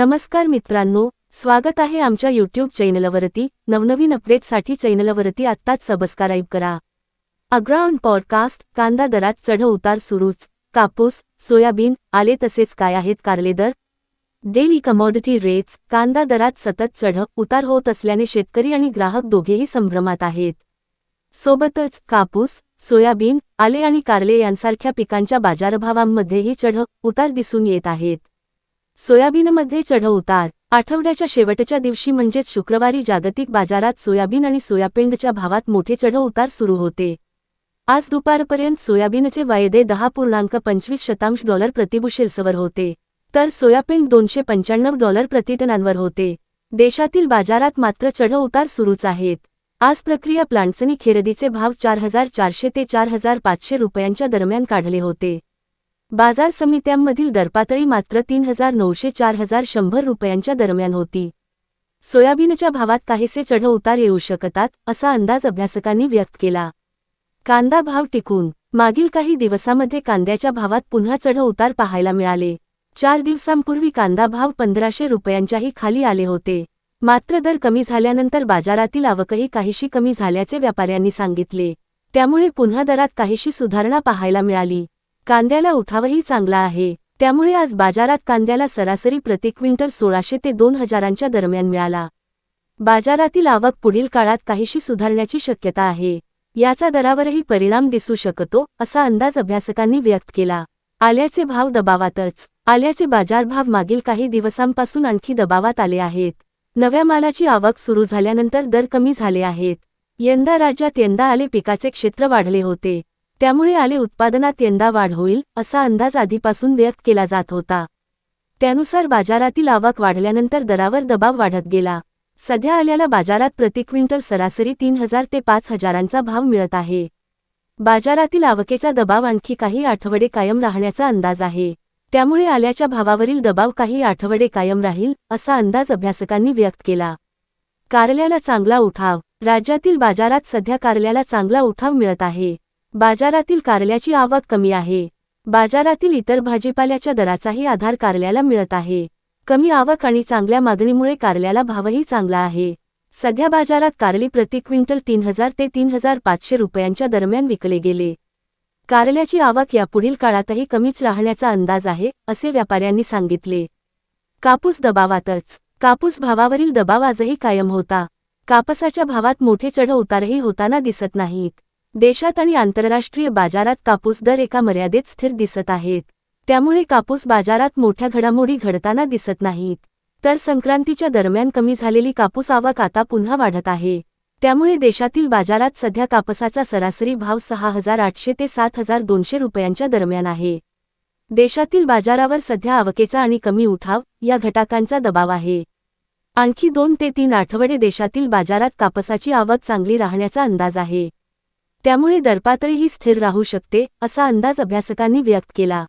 नमस्कार मित्रांनो स्वागत आहे आमच्या यूट्यूब चॅनलवरती. नवनवीन अपडेटसाठी चॅनलवरती आत्ताच सबस्क्राईब करा. अग्राउंड पॉडकास्ट कांदा दरात चढ उतार सुरूच. कापूस सोयाबीन आले तसेच काय आहेत कारले दर डेली कमॉडिटी रेट्स कांदा दरात सतत चढ उतार होत असल्याने शेतकरी आणि ग्राहक दोघेही संभ्रमात आहेत. सोबतच कापूस सोयाबीन आले आणि कारले यांसारख्या पिकांच्या बाजारभावांमध्येही चढ उतार दिसून येत आहेत. सोयाबीनमध्ये चढउतार आठवड्याच्या शेवटच्या दिवशी म्हणजेच शुक्रवारी जागतिक बाजारात सोयाबीन आणि सोयापेंडच्या भावात मोठे चढउतार सुरू होते. आज दुपारपर्यंत सोयाबीनचे वायदे दहा पूर्णांक पंचवीस शतांश डॉलर प्रतिबुशेल्सवर होते. तर सोयाबीन दोनशे पंच्याण्णव डॉलर प्रतिटनांवर होते. देशातील बाजारात मात्र चढउतार सुरूच आहेत. आज प्रक्रिया प्लांट्सनी खरेदीचे भाव चार हजार चारशे ते चार हजार पाचशे रुपयांच्या दरम्यान काढले होते. बाजार समित्यांमधील दरपातळी मात्र तीन हजार नऊशे चार हजार शंभर रुपयांच्या दरम्यान होती. सोयाबीनच्या भावात काहीसे चढ उतार येऊ शकतात असा अंदाज अभ्यासकांनी व्यक्त केला. कांदा भाव टिकून मागील काही दिवसामध्ये कांद्याच्या भावात पुन्हा चढ उतार पाहायला मिळाले. चार दिवसांपूर्वी कांदा भाव पंधराशे रुपयांच्याही खाली आले होते. मात्र दर कमी झाल्यानंतर बाजारातील आवकही काहीशी कमी झाल्याचे व्यापाऱ्यांनी सांगितले. त्यामुळे पुन्हा दरात काहीशी सुधारणा पाहायला मिळाली. कांद्याला उठावही चांगला आहे. त्यामुळे आज बाजारात कांद्याला सरासरी प्रति क्विंटल सोळाशे ते दोन हजारांच्या दरम्यान मिळाला. बाजारातील आवक पुढील काळात काहीशी सुधारण्याची शक्यता आहे. याचा दरावरही परिणाम दिसू शकतो असा अंदाज अभ्यासकांनी व्यक्त केला. आल्याचे भाव दबावातच. आल्याचे बाजारभाव मागील काही दिवसांपासून आणखी दबावात आले आहेत. नव्या मालाची आवक सुरू झाल्यानंतर दर कमी झाले आहेत. यंदा राज्यात यंदा आले पिकाचे क्षेत्र वाढले होते. त्यामुळे आले उत्पादनात यंदा वाढ होईल असा अंदाज आधीपासून व्यक्त केला जात होता. त्यानुसार बाजारातील आवक वाढल्यानंतर दरावर दबाव वाढत गेला. सध्या आल्याला बाजारात प्रति क्विंटल सरासरी तीन हजार ते पाच हजारांचा भाव मिळत आहे. बाजारातील आवकेचा दबाव आणखी काही आठवडे कायम राहण्याचा अंदाज आहे. त्यामुळे आल्याच्या भावावरील दबाव काही आठवडे कायम राहील असा अंदाज अभ्यासकांनी व्यक्त केला. कारल्याला चांगला उठाव. राज्यातील बाजारात सध्या कारल्याला चांगला उठाव मिळत आहे. बाजारातील कारल्याची आवक कमी आहे. बाजारातील इतर भाजीपाल्याच्या दराचाही आधार कारल्याला मिळत आहे. कमी आवक आणि चांगल्या मागणीमुळे कारल्याला भावही चांगला आहे. सध्या बाजारात कारली प्रति क्विंटल तीन हजार ते तीन हजार पाचशे रुपयांच्या दरम्यान विकले गेले. कारल्याची आवक यापुढील काळातही कमीच राहण्याचा अंदाज आहे असे व्यापाऱ्यांनी सांगितले. कापूस दबावातच. कापूस भावावरील दबाव आजही कायम होता. कापसाच्या भावात मोठे चढ उतारही होताना दिसत नाहीत. देशात आणि आंतरराष्ट्रीय बाजारात कापूस दर एका मर्यादेत स्थिर दिसत आहेत. त्यामुळे कापूस बाजारात मोठ्या घडामोडी घडताना दिसत नाहीत. तर संक्रांतीच्या दरम्यान कमी झालेली कापूस आवक आता पुन्हा वाढत आहे. त्यामुळे देशातील बाजारात सध्या कापसाचा सरासरी भाव सहा हजार आठशे ते सात हजार दोनशे रुपयांच्या दरम्यान आहे. देशातील बाजारावर सध्या आवकेचा आणि कमी उठाव या घटकांचा दबाव आहे. आणखी दोन ते तीन आठवडे देशातील बाजारात कापसाची आवक चांगली राहण्याचा अंदाज आहे. त्यामुळे दरपातळीही स्थिर राहू शकते असा अंदाज अभ्यासकांनी व्यक्त केला.